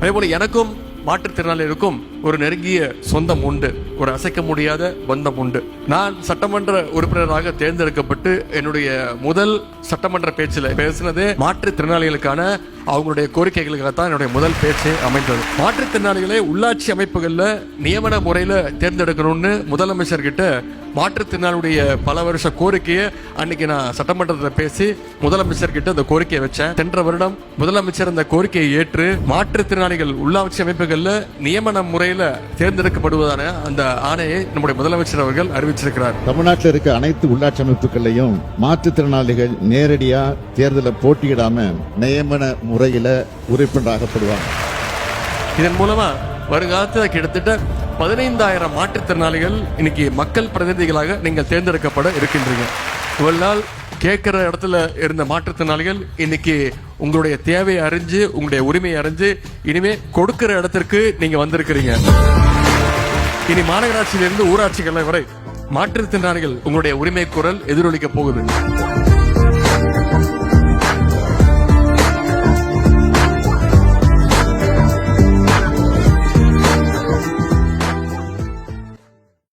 அதே போல எனக்கும் மாற்றுத்திறனாளிகளுக்கும் ஒரு நெருங்கிய சொந்தம் உண்டு. ஒரு அசைக்க முடியாத பந்தம் உண்டு. நான் சட்டமன்ற உறுப்பினராக தேர்ந்தெடுக்கப்பட்டு என்னுடைய முதல் சட்டமன்ற பேச்சில் பேசினது மாற்றுத்திறனாளிகளுக்கான அவங்களுடைய கோரிக்கைகளுக்காக தான் என்னுடைய முதல் பேச்சு அமைந்தது. மாற்றுத்திறனாளிகளை உள்ளாட்சி அமைப்புகளில் நியமன முறையில் தேர்ந்தெடுக்கணும்னு முதலமைச்சர் கிட்ட மாற்றுத்திறனாளுடைய பல வருஷ கோரிக்கையை அன்னைக்கு நான் சட்டமன்றத்தில் பேசி முதலமைச்சர் கிட்ட அந்த கோரிக்கையை வச்சேன். சென்ற வருடம் முதலமைச்சர் அந்த கோரிக்கையை ஏற்று மாற்றுத்திறனாளிகள் உள்ளாட்சி அமைப்புகளில் நியமன முறையில் தேர்ந்தெடுக்கப்படுவதான அந்த ஆணையை நம்முடைய முதலமைச்சர் அவர்கள் அறிவிச்சிருக்கிறார். தமிழ்நாட்டில் இருக்க அனைத்து உள்ளாட்சி அமைப்புகளையும் மாற்றுத்திறனாளிகள் நேரடியாக தேர்தலில் போட்டியிடாம நியமன முறையில் உறுப்பினராகப்படுவாங்க. இதன் மூலமா வருங்காலத்தில் கிட்டத்தட்ட பதினைந்தாயிரம் மாற்றுத்திறனாளிகள் இன்னைக்கு மக்கள் பிரதிநிதிகளாக நீங்கள் தேர்ந்தெடுக்கப்பட இருக்கின்றீங்க. இவ்வளவு நாள் கேட்குற இடத்துல இருந்த மாற்றுத்திறனாளிகள் இன்னைக்கு உங்களுடைய தேவையை அறிஞ்சு உங்களுடைய உரிமையை அறிஞ்சு இனிமே கொடுக்கிற இடத்திற்கு நீங்க வந்திருக்கிறீங்க. இனி மாநகராட்சியிலிருந்து ஊராட்சிகள் வரை மாற்றுத்திறனாளிகள் உங்களுடைய உரிமை குரல் எதிரொலிக்க போகுது